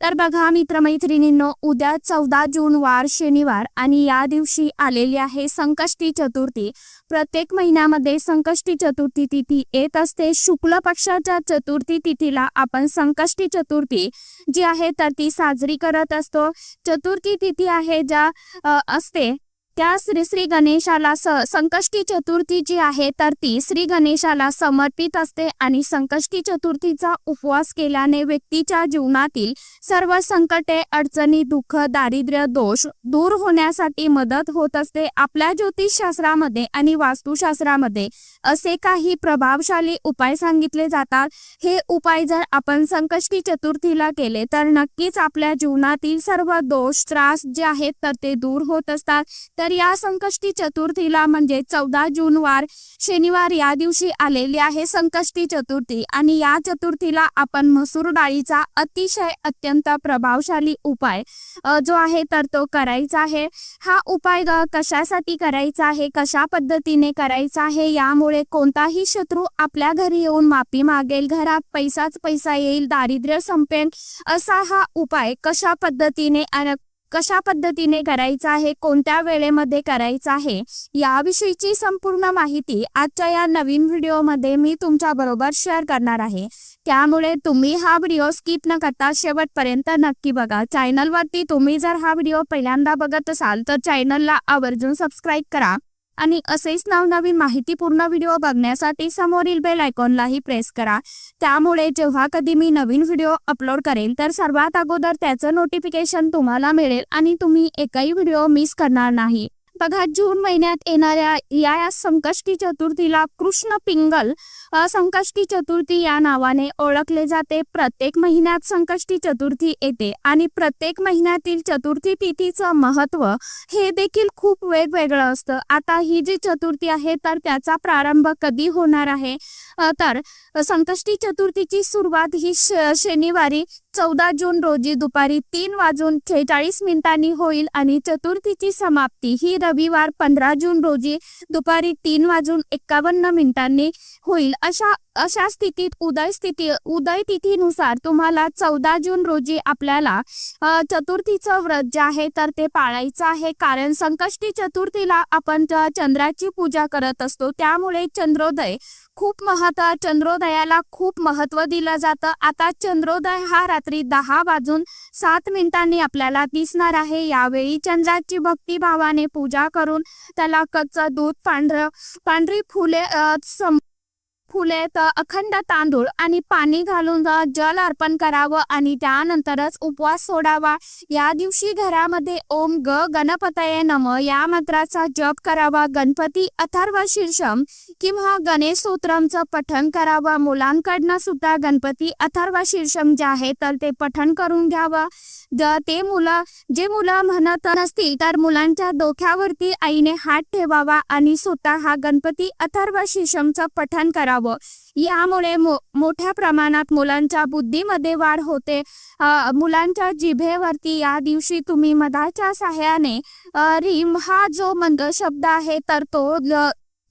तर बघा मित्रमैत्रिणींनो उद्या चौदा जून वार शनिवार आणि या दिवशी आलेली आहे संकष्टी चतुर्थी. प्रत्येक महिन्यामध्ये संकष्टी चतुर्थी तिथी येत असते. शुक्ल पक्षाच्या चतुर्थी तिथीला आपण संकष्टी चतुर्थी जी आहे तर ती साजरी करत असतो. चतुर्थी तिथी आहे ज्या असते त्या श्री श्री गणेशाला स संकष्टी चतुर्थी जी आहे तर ती श्री गणेशाला समर्पित असते आणि संकष्टी चतुर्थीचा उपवास केल्याने व्यक्तीच्या जीवनातील सर्व संकटे अडचणी दुःख दारिद्र्य दोष दूर होण्यासाठी मदत होत असते. आपल्या ज्योतिषशास्त्रामध्ये आणि वास्तुशास्त्रामध्ये असे काही प्रभावशाली उपाय सांगितले जातात. हे उपाय जर आपण संकष्टी चतुर्थीला केले तर नक्कीच आपल्या जीवनातील सर्व दोष त्रास जे आहेत तर ते दूर होत असतात. तर तर या संकष्टी चतुर्थीला म्हणजे चौदा जून वार शनिवार या दिवशी आलेली आहे संकष्टी चतुर्थी. आणि या चतुर्थीला आपण मसूर डाळीचा अतिशय अत्यंत प्रभावशाली उपाय जो आहे तर तो करायचा आहे. हा उपाय कशासाठी करायचा आहे कशा पद्धतीने करायचा आहे यामुळे कोणताही शत्रू आपल्या घरी येऊन माफी मागेल घरात पैसाच पैसा येईल दारिद्र्य संपेल असा हा उपाय कशा पद्धतीने कशा पद्धतीने करायचं आहे कोणत्या वेळेमध्ये करायचं आहे याविषयीची संपूर्ण माहिती आजच्या या नवीन व्हिडिओमध्ये मी तुमच्या बरोबर शेअर करणार आहे. त्यामुळे तुम्ही हा व्हिडिओ स्किप न करता शेवटपर्यंत नक्की बघा. चॅनलवरती तुम्ही जर हा व्हिडिओ पहिल्यांदा बघत असाल तर चॅनलला आवर्जून सबस्क्राईब करा. आणि असेच नवनवीन माहितीपूर्ण व्हिडिओ बघण्यासाठी समोरील बेल आयकॉनलाही प्रेस करा. त्यामुळे जेव्हा कधी मी नवीन व्हिडिओ अपलोड करेल तर सर्वात अगोदर त्याचं नोटिफिकेशन तुम्हाला मिळेल आणि तुम्ही एकही व्हिडिओ मिस करणार नाही. बघा जून महिन्यात येणाऱ्या या संकष्टी चतुर्थीला कृष्ण पिंगल संकष्टी चतुर्थी या नावाने ओळखले जाते. प्रत्येक महिन्यात संकष्टी चतुर्थी येते आणि प्रत्येक महिन्यातील चतुर्थी तिथीचं महत्त्व हे देखील खूप वेगवेगळं असतं. आता ही जी चतुर्थी आहे तर त्याचा प्रारंभ कधी होणार आहे? तर संकष्टी चतुर्थीची सुरुवात ही श शनिवारी चौदा जून रोजी दुपारी तीन वाजून छेचाळीस मिनिटांनी होईल आणि चतुर्थीची समाप्ती ही रविवार पंधरा जून रोजी दुपारी तीन वाजून एक्कावन्न मिनिटांनी होईल. अशा अशा स्थितीत उदय स्थिती उदय तिथीनुसार तुम्हाला चौदा जून रोजी आपल्याला चतुर्थीचं व्रत जे आहे तर ते पाळायचं आहे. कारण संकष्टी चतुर्थीला आपण चंद्राची पूजा करत असतो त्यामुळे चंद्रोदय खूप महत्त्व चंद्रोदयाला खूप महत्त्व दिलं जातं. आता चंद्रोदय हा रात्री दहा वाजून सात मिनिटांनी आपल्याला दिसणार आहे. यावेळी चंद्राची भक्तिभावाने पूजा करून त्याला कच्चं दूध पांढरं पांढरी फुले सम फुले तर अखंड तांदूळ आणि पाणी घालून जल अर्पण करावं आणि त्यानंतरच उपवास सोडावा. या दिवशी घरामध्ये ओम ग गणपतये नम. या मंत्राचा जप करावा. गणपती अथर्व शीर्षम किंवा गणेश स्तोत्रमचं पठण करावं. मुलांकडनं सुद्धा गणपती अथर्व शीर्षम जे आहे तर ते पठण करून घ्यावं. ते मुलं जे मुलं म्हणत नसतील तर मुलांच्या डोक्यावरती आईने हात ठेवावा आणि स्वतः हा गणपती अथर्व शीर्षमचं पठण करावं. यामुळे मो मोठ्या प्रमाणात मुलांच्या बुद्धीमध्ये वाढ होते. मुलांच्या जिभेवरती या दिवशी तुम्ही मधाच्या सहाय्याने रिम हा जो मंद शब्द आहे तर तो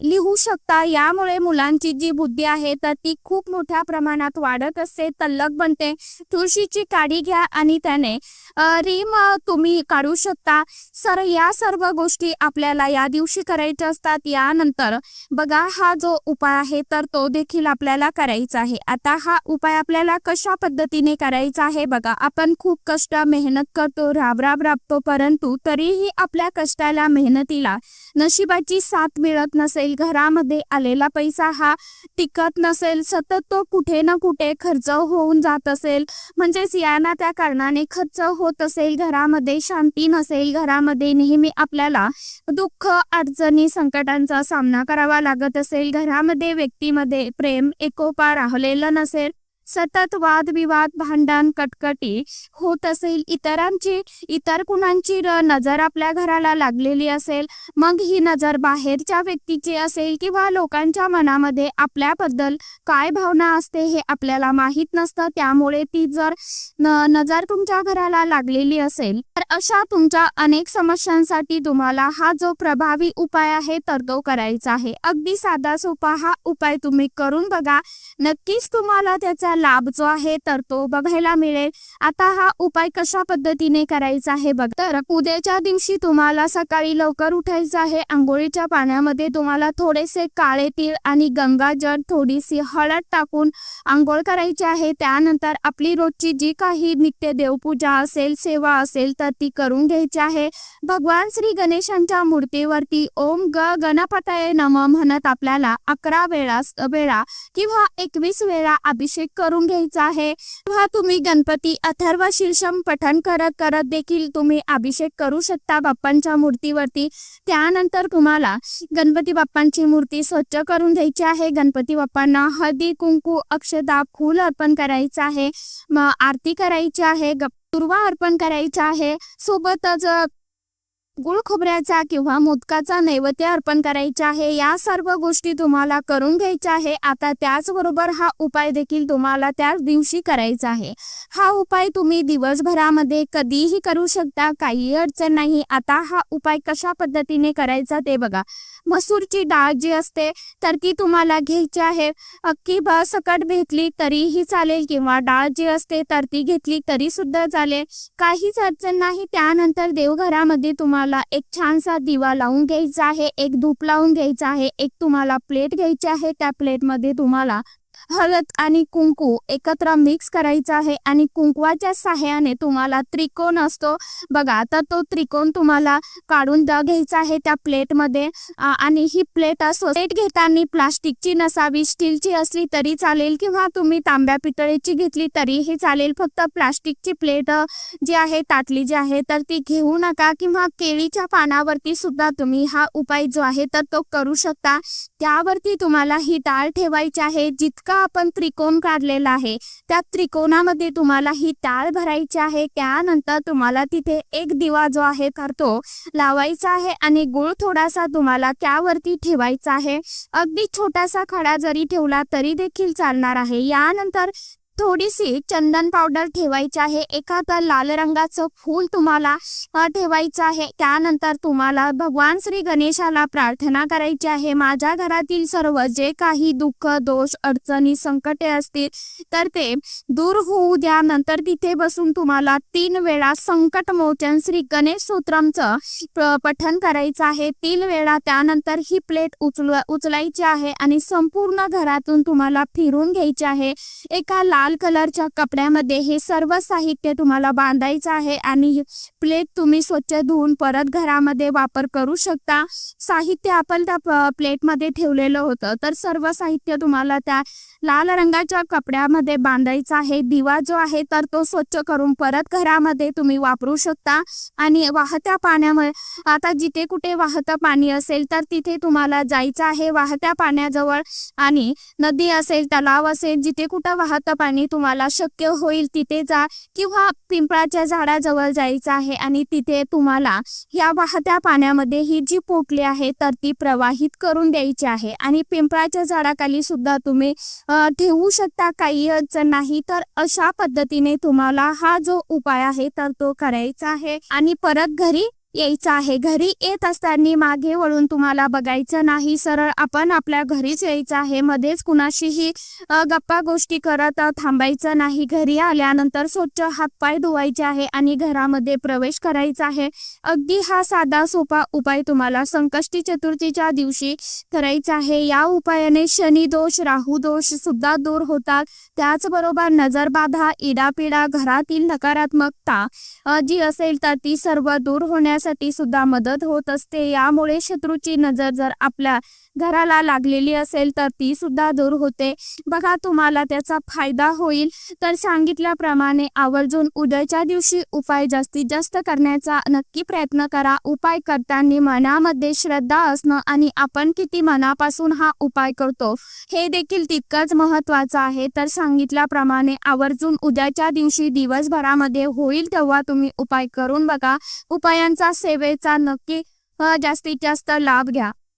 लिहू शकता. यामुळे मुलांची जी बुद्धी आहे तर ती खूप मोठ्या प्रमाणात वाढत असते तल्लक बनते. तुळशीची काडी घ्या आणि त्याने रीम रिम तुम्ही काढू शकता. सर या सर्व गोष्टी आपल्याला या दिवशी करायच्या असतात. यानंतर बघा हा जो उपाय आहे तर तो देखील आपल्याला करायचा आहे. आता हा उपाय आपल्याला कशा पद्धतीने करायचा आहे बघा. आपण खूप कष्ट मेहनत करतो राबराब राबतो परंतु तरीही आपल्या कष्टाला मेहनतीला नशिबाची साथ मिळत नसेल घरामध्ये आलेला पैसा हा टिकत नसेल सतत तो कुठे ना कुठे खर्च होऊन जात असेल. म्हणजेच या ना त्या कारणाने खर्च होत असेल घरामध्ये शांती नसेल घरामध्ये नेहमी आपल्याला दुःख अडचणी संकटांचा सामना करावा लागत असेल. घरामध्ये व्यक्तीमध्ये प्रेम एकोपा राहलेलं नसेल. सतत वादविवाद भांडण कटकटी होत असेल इतरांची इतर कुणांची नजर आपल्या घराला लागलेली असेल मग ही नजर बाहेरच्या व्यक्तीची असेल किंवा लोकांच्या मनामध्ये आपल्याबद्दल काय भावना असते हे आपल्याला माहीत नसतं. त्यामुळे ती जर न- नजर तुमच्या घराला लागलेली असेल तर अशा तुमच्या अनेक समस्यांसाठी तुम्हाला हा जो प्रभावी उपाय आहे तर तो करायचा आहे. अगदी साधा सोपा हा उपाय तुम्ही करून बघा. नक्कीच तुम्हाला त्याचा लाभ जो आहे तर तो बघायला मिळेल. आता हा उपाय कशा पद्धतीने करायचा आहे बघ. तर उद्याच्या दिवशी तुम्हाला सकाळी लवकर उठायचं आहे. आंघोळीच्या पाण्यामध्ये तुम्हाला थोडेसे काळे तीळ आणि गंगाजल थोडीशी हळद टाकून आंघोळ करायची आहे. त्यानंतर आपली रोजची जी काही नित्य देवपूजा असेल सेवा असेल तर ती करून घ्यायची आहे. भगवान श्री गणेशांच्या मूर्तीवरती ओम ग गणपतये नम म्हणत आपल्याला अकरा वेळा वेळा किंवा एकवीस वेळा अभिषेक करून घ्यायचा आहे. किंवा तुम्ही गणपती अथर्व शीर्षम पठण करत करत देखील तुम्ही अभिषेक करू शकता बाप्पांच्या मूर्तीवरती. त्यानंतर तुम्हाला गणपती बाप्पांची मूर्ती स्वच्छ करून घ्यायची आहे. गणपती बाप्पांना हळदी कुंकू अक्षता फूल अर्पण करायचं आहे. मग आरती करायची आहे. गप- दुर्वा अर्पण करायचं आहे. सोबतच गुळ खोबऱ्याचा किंवा मोदकाचा नैवेद्य अर्पण करायचा आहे या सर्व गोष्टी तुम्हाला करून घ्यायच्या आहे. आता त्याचबरोबर हा उपाय देखील तुम्हाला त्याच दिवशी करायचा आहे. हा उपाय तुम्ही दिवसभरामध्ये कधीही करू शकता काही अडचण नाही. आता हा उपाय कशा पद्धतीने करायचा ते बघा. मसूरची डाळ जी असते तर ती तुम्हाला घ्यायची आहे. अख्खी ब सकट तरीही चालेल किंवा डाळ जी असते तर ती घेतली तरी सुद्धा चालेल. काहीच अडचण नाही. त्यानंतर देवघरामध्ये तुम्हाला एक छानसा दिवा लावून घ्यायचा आहे एक धूप लावून घ्यायचा आहे एक तुम्हाला प्लेट घ्यायची आहे. त्या प्लेटमध्ये तुम्हाला हळद आणि कुंकू एकत्र मिक्स करायचा आहे आणि कुंकवाच्या सहाय्याने तुम्हाला त्रिकोण असतो. बघा तर तो त्रिकोण तुम्हाला काढून द घ्यायचा आहे त्या प्लेटमध्ये आणि ही प्लेट असो प्लेट घेताना प्लास्टिकची नसावी स्टीलची असली तरी चालेल किंवा तुम्ही तांब्या पितळेची घेतली तरीही चालेल. फक्त प्लास्टिकची प्लेट जी आहे ताटली जी आहे तर ती घेऊ नका किंवा केळीच्या पानावरती सुद्धा तुम्ही हा उपाय जो आहे तर तो करू शकता. त्यावरती तुम्हाला ही डाळ ठेवायची आहे. जितका आपण त्रिकोण काढलेला आहे? त्या त्रिकोणामध्ये तुम्हाला ही टाळ भरायची आहे. त्यानंतर तुम्हाला तिथे एक दिवा जो आहे तर तो लावायचा आहे आणि गुळ थोडासा तुम्हाला त्यावरती ठेवायचा आहे. अगदी छोटासा खडा जरी ठेवला तरी देखील चालणार आहे. यानंतर थोडीशी चंदन पावडर ठेवायची आहे. एखादं लाल रंगाचं फूल तुम्हाला ठेवायचं आहे. त्यानंतर तुम्हाला भगवान श्री गणेशाला प्रार्थना करायची आहे. माझ्या घरातील सर्व जे काही दुःख दोष अडचणी संकटे असतील तर ते दूर होऊ द्या. नंतर तिथे बसून तुम्हाला तीन वेळा संकट मोचन श्री गणेश स्तोत्रमचं पठन करायचं आहे. तीन वेळा त्यानंतर ही प्लेट उचल उचलायची आहे आणि संपूर्ण घरातून तुम्हाला फिरून घ्यायची आहे. एका लाल लाल कलरच्या कपड्यामध्ये हे सर्व साहित्य तुम्हाला बांधायचं आहे आणि प्लेट तुम्ही स्वच्छ धुवून परत घरामध्ये वापर करू शकता. साहित्य आपण त्या प्लेटमध्ये ठेवलेलं होतं. तर सर्व साहित्य तुम्हाला त्या लाल रंगाच्या कपड्यामध्ये बांधायचा आहे. दिवा जो आहे तर तो स्वच्छ करून परत घरामध्ये तुम्ही वापरू शकता. आणि वाहत्या पाण्यामध्ये आता जिथे कुठे वाहतं पाणी असेल तर तिथे तुम्हाला जायचं आहे. वाहत्या पाण्याजवळ आणि नदी असेल तलाव असेल जिथे कुठं वाहतं पाणी तुम्हाला शक्य होईल तिथे जा किंवा पिंपळाच्या झाडाजवळ जायचं आहे आणि तिथे तुम्हाला या वाहत्या पाण्यामध्ये ही जी पोटली आहे तर ती प्रवाहित करून द्यायची आहे. आणि पिंपळाच्या झाडाखाली सुद्धा तुम्ही ठेवू शकता काही अडचण नाही. तर अशा पद्धतीने तुम्हाला हा जो उपाय आहे तर तो करायचा आहे. आणि परत घरी यायचं आहे. घरी येत असताना मागे वळून तुम्हाला बघायचं नाही. सरळ आपण आपल्या घरीच यायचं आहे. मध्येच कुणाशीही गप्पा गोष्टी करत थांबायचं नाही. घरी आल्यानंतर स्वच्छ हातपाय धुवायचे आहे आणि घरामध्ये प्रवेश करायचा आहे. अगदी हा साधा सोपा उपाय तुम्हाला संकष्टी चतुर्थीच्या दिवशी करायचा आहे. या उपायाने शनी दोष राहू दोष सुद्धा दूर होतात. त्याचबरोबर नजरबाधा इडापिडा घरातील नकारात्मकता जी असेल तर ती सर्व दूर होण्यास करण्यासाठी सुद्धा मदत होत असते. यामुळे शत्रूची नजर जर आपल्या घराला लागलेली असेल तर ती सुद्धा दूर होते. बघा तुम्हाला त्याचा फायदा होईल. तर सांगितल्याप्रमाणे आवर्जून उद्याच्या दिवशी उपाय जास्तीत जास्त करण्याचा नक्की प्रयत्न करा. उपाय करताना मनामध्ये श्रद्धा असणं आणि आपण किती मनापासून हा उपाय करतो हे देखील तितकंच महत्वाचं आहे. तर सांगितल्याप्रमाणे आवर्जून उद्याच्या दिवशी दिवसभरामध्ये होईल तेव्हा तुम्ही उपाय करून बघा. उपायांचा सेवेचा नक्की जास्तीत जास्त लाभ घ्या.